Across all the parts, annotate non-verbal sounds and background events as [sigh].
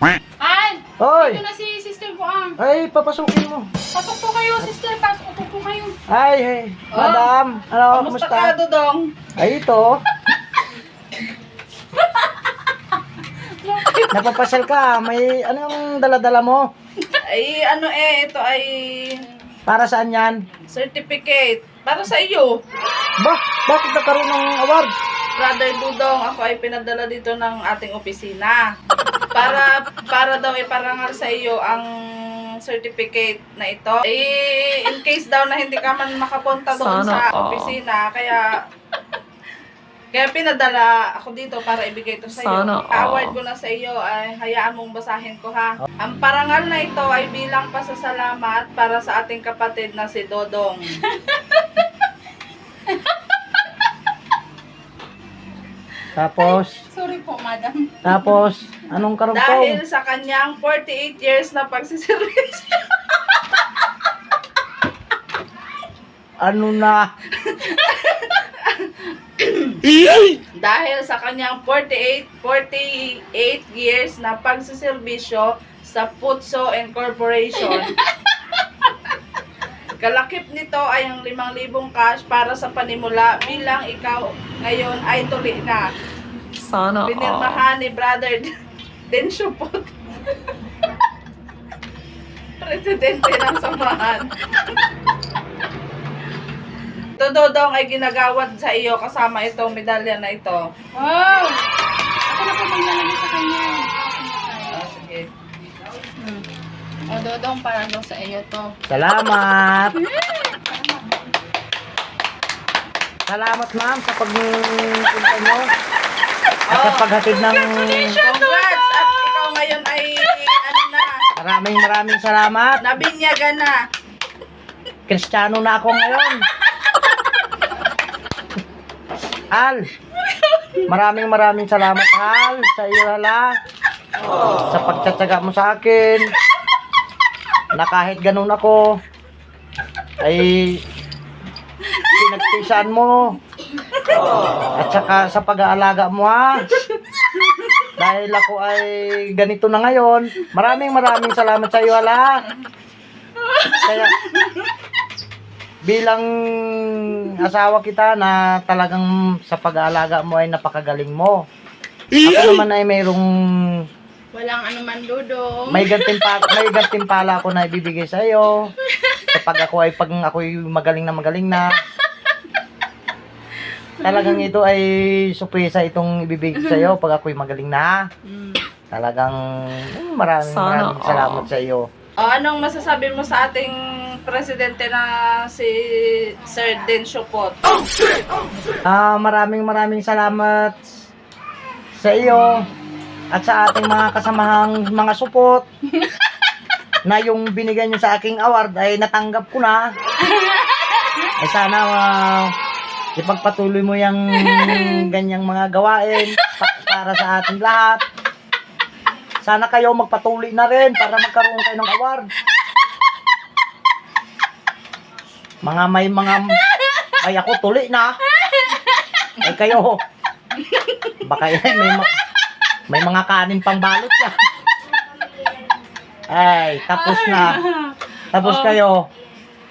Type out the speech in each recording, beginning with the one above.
Al! Hoy! Ito na si Sister Buang. Ay, papasukin mo. Pasok po kayo, Sister. Pasok po po kayo. Ay, hey. Madam. Ano, Kamusta kumusta? ka, Dodong? Ay, ito. [laughs] Napapasyal ka. May, ano yung dala-dala mo? Ay, ano eh, ito ay Para saan yan? certificate. Para sa iyo. Ba, bakit nagkaroon ng award? Brother Dudong, ako ay pinadala dito ng ating opisina. Para para daw iparangal sa iyo ang certificate na ito. Eh, in case daw na hindi ka man makapunta doon sa opisina, kaya kaya pinadala ako dito para ibigay ito sa iyo. Award ko na sa iyo, ay hayaan mong basahin ko ha. Ang parangal na ito ay bilang pasasalamat para sa ating kapatid na si Dodong. Tapos, Sorry po, madam. tapos, anong Dahil karugtong? sa kanyang 48 years na pagsiservisyo. Ano na? [laughs] Dahil sa kanyang 48, 48 years na pagsiservisyo sa Putso Incorporation. [laughs] Kalakip nito ay ang 5,000 cash para sa panimula bilang ikaw ngayon ay tuli na. Sana all. Pinirmahan ni Brother [laughs] Densyo Pot. Presidente ng samahan. Ito Dodong ay ginagawad sa iyo kasama itong medalya na ito. Wow! Ako na po maglalagay sa kanya. Ah, sige. Hmm. O, Dodong, para daw sa iyo to. Salamat! Salamat ma'am sa pagpunta nyo. At sa paghatid ng... Congrats! Maraming maraming salamat. nabinyagan na. Kristiyano na ako ngayon. Al, maraming maraming salamat Al sa iyo hala. Sa pagtsatsaga mo sa akin. Na kahit ganun ako ay pinagtisan mo. At saka sa pag-aalaga mo ha. Dahil ako ay ganito na ngayon. Maraming maraming salamat sa iyo hala. Kaya bilang asawa kita na talagang sa pag-aalaga mo ay napakagaling mo. Ako naman ay mayroong Walang anuman, Dodong. may gantimpala, may gantimpala ako na ibibigay sa iyo. Kapag ako ay pag ako ay magaling na magaling na. Talagang ito ay surpresa itong ibibigay sa iyo pag ako ay magaling na. Hmm. Talagang mm, maraming Sana maraming salamat sa iyo. O, anong masasabi mo sa ating presidente na si Sir Densyo Pot? Ah, maraming maraming salamat sa iyo at sa ating mga kasamahang mga supot [laughs] na yung binigay niyo sa aking award ay natanggap ko na. Ay sana ah, ipagpatuloy mo yung [laughs] ganyang mga gawain pa- para sa ating lahat. Sana kayo magpatuloy na rin para magkaroon kayo ng award. Mga may mga ay ako tuli na. Ay kayo. Baka yan, may, ma- may mga kanin pang balot yan. Ay, tapos na. Tapos kayo.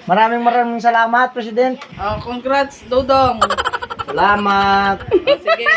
Maraming maraming salamat, President. Oh, congrats, Dodong. Salamat. Sige.